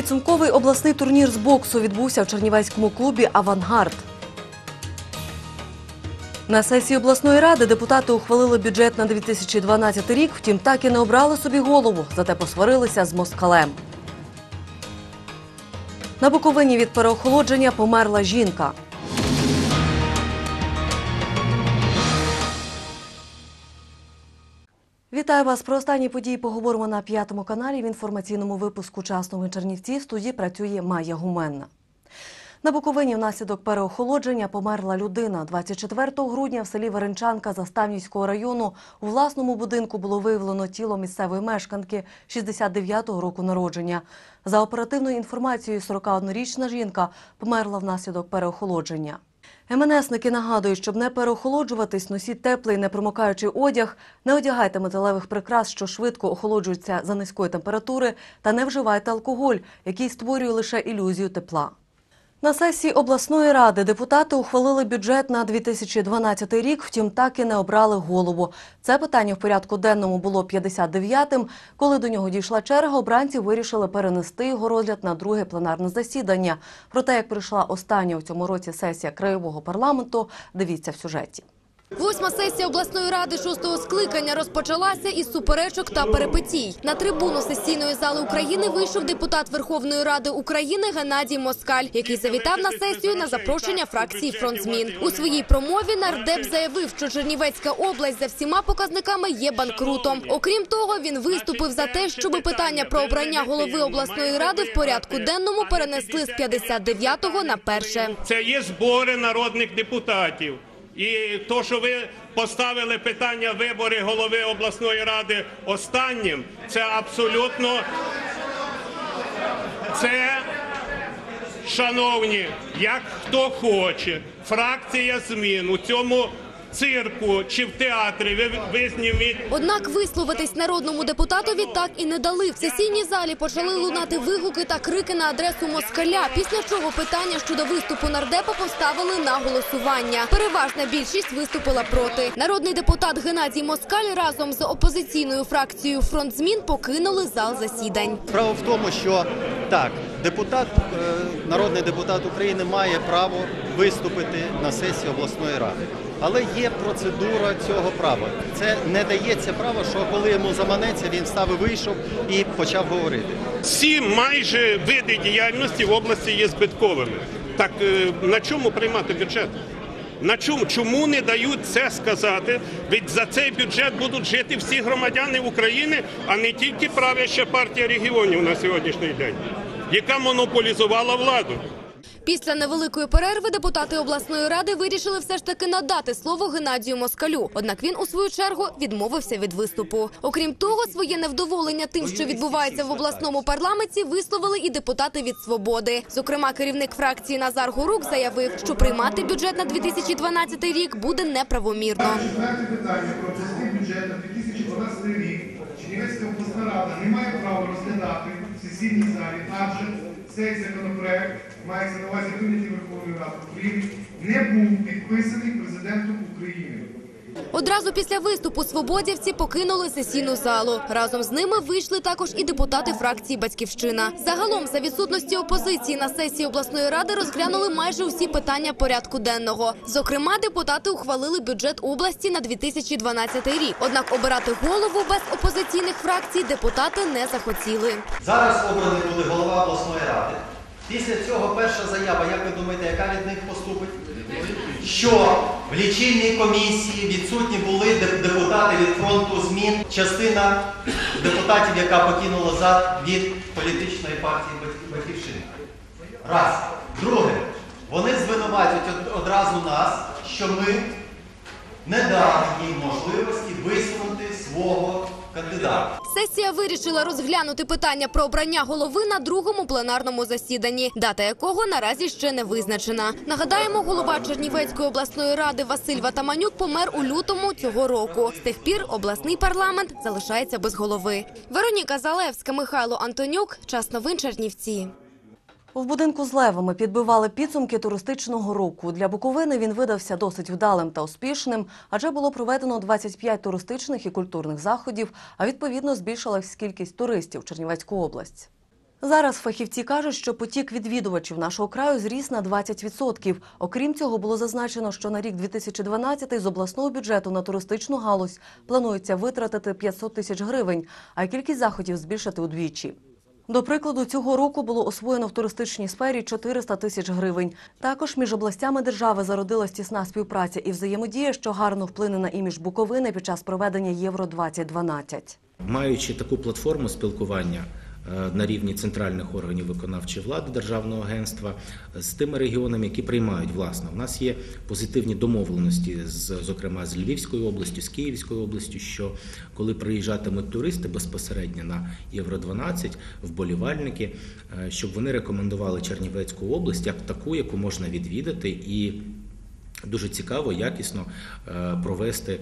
Підсумковий обласний турнір з боксу відбувся в Чернівецькому клубі Авангард. На сесії обласної ради депутати ухвалили бюджет на 2012 рік, втім так і не обрали собі голову, зате посварилися з москалем. На Буковині від переохолодження померла жінка. Вітаю вас. Про останні події поговоримо на п'ятому каналі в інформаційному випуску «Час новин Чернівці. В студії працює Майя Гуменна. На Буковині внаслідок переохолодження померла людина. 24 грудня в селі Веренчанка Заставнівського району у власному будинку було виявлено тіло місцевої мешканки 69-го року народження. За оперативною інформацією, 41-річна жінка померла внаслідок переохолодження. МНСники нагадують, щоб не переохолоджуватись, носіть теплий непромокаючий одяг, не одягайте металевих прикрас, що швидко охолоджуються за низької температури, та не вживайте алкоголь, який створює лише ілюзію тепла. На сесії обласної ради депутати ухвалили бюджет на 2012 рік, втім так і не обрали голову. Це питання в порядку денному було 59-тим. Коли до нього дійшла черга, обранці вирішили перенести його розгляд на друге пленарне засідання. Про те, як прийшла остання у цьому році сесія краєвого парламенту, дивіться в сюжеті. Восьма сесія обласної ради шостого скликання розпочалася із суперечок та перепитій. На трибуну сесійної зали України вийшов депутат Верховної Ради України Геннадій Москаль, який завітав на сесію на запрошення фракції «Фронт змін». У своїй промові нардеп заявив, що Чернівецька область за всіма показниками є банкрутом. Окрім того, він виступив за те, щоб питання про обрання голови обласної ради в порядку денному перенесли з 59-го на перше. Це є збори народних депутатів. І то, що ви поставили питання вибори голови обласної ради останнім, це абсолютно це, шановні, як хто хоче, фракція змін у цьому цирку чи в театрі. Ви, Однак висловитись народному депутатові так і не дали. В сесійній залі почали лунати вигуки та крики на адресу москаля. Після чого питання щодо виступу нардепа поставили на голосування. Переважна більшість виступила проти. Народний депутат Геннадій Москаль разом з опозиційною фракцією «Фронт змін» покинули зал засідань. Справа в тому, що так, депутат, е, народний депутат України має право виступити на сесії обласної ради. Але є процедура цього права. Це не дається право, що коли йому заманеться, він встав і вийшов і почав говорити. всі майже види діяльності в області є збитковими. Так е, на чому приймати бюджет? На чому? Чому не дають це сказати? Ведь за цей бюджет будуть жити всі громадяни України, а не тільки правяща партія регіонів на сьогоднішній день, яка монополізувала владу. Після невеликої перерви депутати обласної ради вирішили все ж таки надати слово Геннадію Москалю. Однак він у свою чергу відмовився від виступу. Окрім того, своє невдоволення тим, що відбувається в обласному парламенті, висловили і депутати від свободи. Зокрема, керівник фракції Назар Горук заявив, що приймати бюджет на 2012 рік буде неправомірно. Питання про бюджет на 2012 рік Чернівецька обласна рада не має сесійній залі, адже цей законопроект мається на увазі прийнятий Верховної Ради України, не був підписаний президентом України. Одразу після виступу свободівці покинули сесійну залу. Разом з ними вийшли також і депутати фракції Батьківщина. Загалом, за відсутності опозиції на сесії обласної ради розглянули майже усі питання порядку денного. Зокрема, депутати ухвалили бюджет області на 2012 рік. Однак обирати голову без опозиційних фракцій депутати не захотіли. Зараз обраний буде голова обласної ради. Після цього перша заява, як ви думаєте, яка від них поступить? Що в лічильній комісії відсутні були депутати від фронту змін, частина депутатів, яка покинула зал від політичної партії «Бат- Батьківщина. Раз. Друге, вони звинувачують од- одразу нас, що ми не дали їм можливості висунути свого кандидата. Сесія вирішила розглянути питання про обрання голови на другому пленарному засіданні, дата якого наразі ще не визначена. Нагадаємо, голова Чернівецької обласної ради Василь Ватаманюк помер у лютому цього року. З тих пір обласний парламент залишається без голови. Вероніка Залевська, Михайло Антонюк. Час новин Чернівці. В будинку з левами підбивали підсумки туристичного року. Для Буковини він видався досить вдалим та успішним, адже було проведено 25 туристичних і культурних заходів, а відповідно збільшилась кількість туристів Чернівецьку область. Зараз фахівці кажуть, що потік відвідувачів нашого краю зріс на 20%. Окрім цього, було зазначено, що на рік 2012 з обласного бюджету на туристичну галузь планується витратити 500 тисяч гривень, а кількість заходів збільшити удвічі. До прикладу, цього року було освоєно в туристичній сфері 400 тисяч гривень. Також між областями держави зародилась тісна співпраця і взаємодія, що гарно вплине на імідж Буковини під час проведення Євро 2012 Маючи таку платформу спілкування на рівні центральних органів виконавчої влади державного агентства з тими регіонами, які приймають власне. У нас є позитивні домовленості, з, зокрема з Львівською областю, з Київською областю, що коли приїжджатимуть туристи безпосередньо на Євро 12 вболівальники, е, щоб вони рекомендували Чернівецьку область як таку, яку можна відвідати і дуже цікаво, якісно е, провести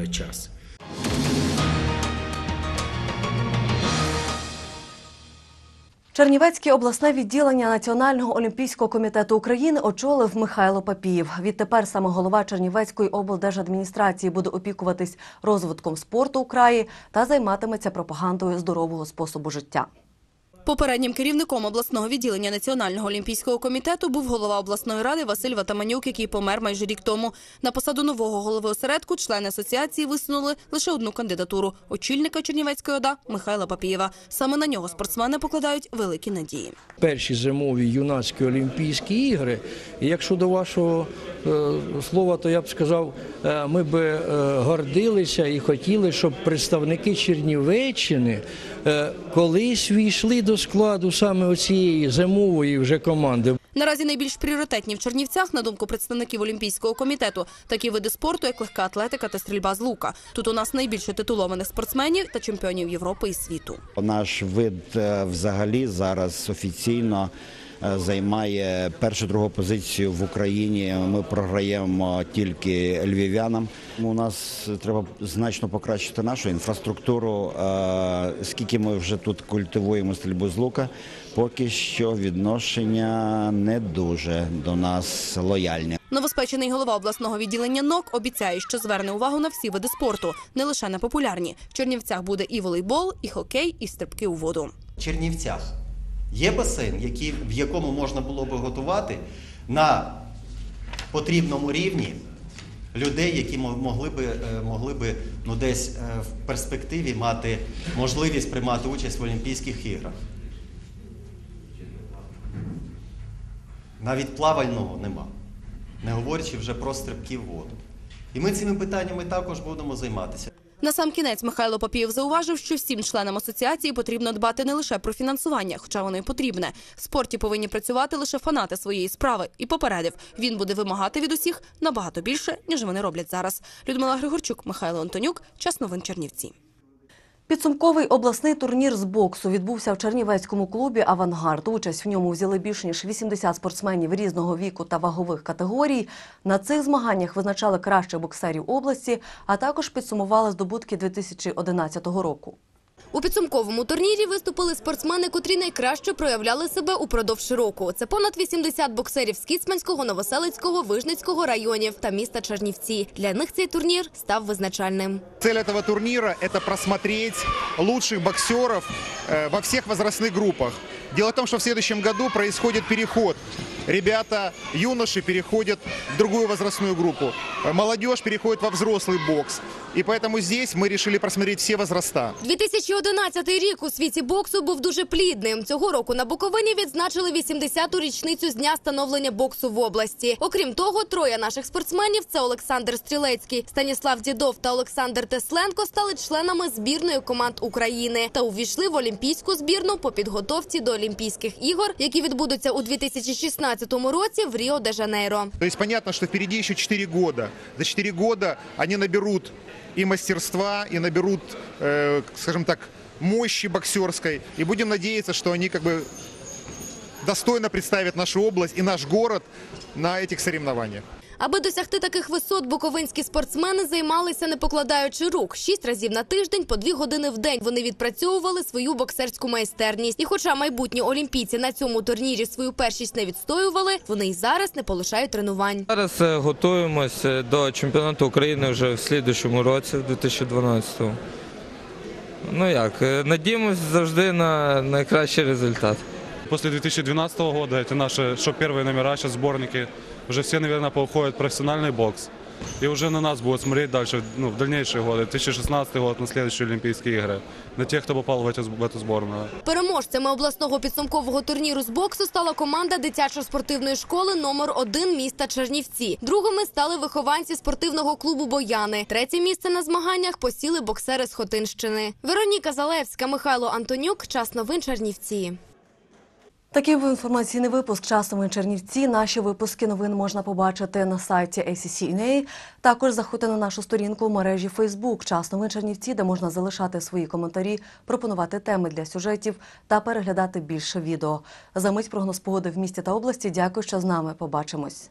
е, час. Чернівецьке обласне відділення Національного олімпійського комітету України очолив Михайло Папієв. Відтепер саме голова Чернівецької облдержадміністрації буде опікуватись розвитком спорту у краї та займатиметься пропагандою здорового способу життя. Попереднім керівником обласного відділення Національного олімпійського комітету був голова обласної ради Василь Ватаманюк, який помер майже рік тому. На посаду нового голови осередку члени асоціації висунули лише одну кандидатуру – очільника Чернівецької ОДА Михайла Папієва. Саме на нього спортсмени покладають великі надії. перші зимові юнацькі Олімпійські ігри. Якщо до вашого е, слова, то я б сказав, е, ми би е, гордилися і хотіли, щоб представники Чернівеччини колись війшли до складу саме оцієї зимової вже команди. Наразі найбільш пріоритетні в Чернівцях, на думку представників Олімпійського комітету, такі види спорту, як легка атлетика та стрільба з лука. Тут у нас найбільше титулованих спортсменів та чемпіонів Європи і світу. Наш вид е, взагалі зараз офіційно займає першу другу позицію в Україні. Ми програємо тільки львів'янам. У нас треба значно покращити нашу інфраструктуру. Е, Скільки ми вже тут культивуємо стрільбу з лука, поки що відношення не дуже до нас лояльні. Новоспечений голова обласного відділення НОК обіцяє, що зверне увагу на всі види спорту, не лише на популярні. В Чернівцях буде і волейбол, і хокей, і стрибки у воду. Чернівцях є басейн, який, в якому можна було би готувати на потрібному рівні людей, які могли би, е, могли би ну, десь е, в перспективі мати можливість приймати участь в Олімпійських іграх. Навіть плавального нема, не говорячи вже про стрибки в воду. І ми цими питаннями також будемо займатися. На сам кінець Михайло Папієв зауважив, що всім членам асоціації потрібно дбати не лише про фінансування, хоча воно й потрібне. В спорті повинні працювати лише фанати своєї справи. І попередив, він буде вимагати від усіх набагато більше, ніж вони роблять зараз. Людмила Григорчук, Михайло Антонюк. Час новин Чернівці. Підсумковий обласний турнір з боксу відбувся в Чернівецькому клубі Авангард. Участь в ньому взяли більш ніж 80 спортсменів різного віку та вагових категорій. На цих змаганнях визначали кращих боксерів області, а також підсумували здобутки 2011 року. У підсумковому турнірі виступили спортсмени, котрі найкраще проявляли себе упродовж року. Це понад 80 боксерів з Кіцманського, Новоселицького, Вижницького районів та міста Чернівці. Для них цей турнір став визначальним. Цель этого турнира – это просмотреть лучших боксеров э, во всех возрастных группах. Дело в том, что в следующем году происходит переход. Ребята, юноши переходят в другую возрастную группу. Э, Молодежь переходит во взрослый бокс. И поэтому здесь мы решили просмотреть все возраста. 2011 рік у світі боксу був дуже плідним. Цього року на Буковині відзначили 80-ту річницю з дня становлення боксу в області. Окрім того, троє наших спортсменів це Олександр Стрілецький, Станіслав Дідов та Олександр Тесленко стали членами збірної команд України та увійшли в олімпійську збірну по підготовці до Олімпійських ігор, які відбудуться у 2016 2015 році в Ріо де Жанейро. есть понятно, что впереди еще 4 года. За 4 года они наберут и мастерства, і наберуть, э, скажем так, мощі боксерской. И будем надеяться, что они как бы, достойно представят нашу область и наш город на этих соревнованиях. Аби досягти таких висот, буковинські спортсмени займалися не покладаючи рук. Шість разів на тиждень по дві години в день вони відпрацьовували свою боксерську майстерність. І, хоча майбутні олімпійці на цьому турнірі свою першість не відстоювали, вони й зараз не полишають тренувань. Зараз е, готуємося до чемпіонату України вже в слідчому році, в 2012-му. Ну як, е, надіємось завжди на найкращий результат. После 2012 года эти наши, что первые номера, сейчас сборники, уже все, наверное, поуходят в профессиональный бокс. И уже на нас будут смотреть дальше, ну, в дальнейшие годы. 2016 год на следующие Олимпийские игры. На тех, кто попал в эту, в эту сборную. Переможцями обласного підсумкового турніру з боксу стала команда дитячо-спортивної школи номер 1 міста Чернівці. Другими стали вихованці спортивного клубу Бояни. Третє місце на змаганнях посіли боксери з Хотинщини. Вероніка Залевська, Михайло Антонюк. Час новин Чернівці. Такий інформаційний випуск часом у Чернівці». Наші випуски новин можна побачити на сайті ACCNA. Також заходьте на нашу сторінку в мережі Facebook «Час новин Чернівці», де можна залишати свої коментарі, пропонувати теми для сюжетів та переглядати більше відео. За мить прогноз погоди в місті та області. Дякую, що з нами. Побачимось.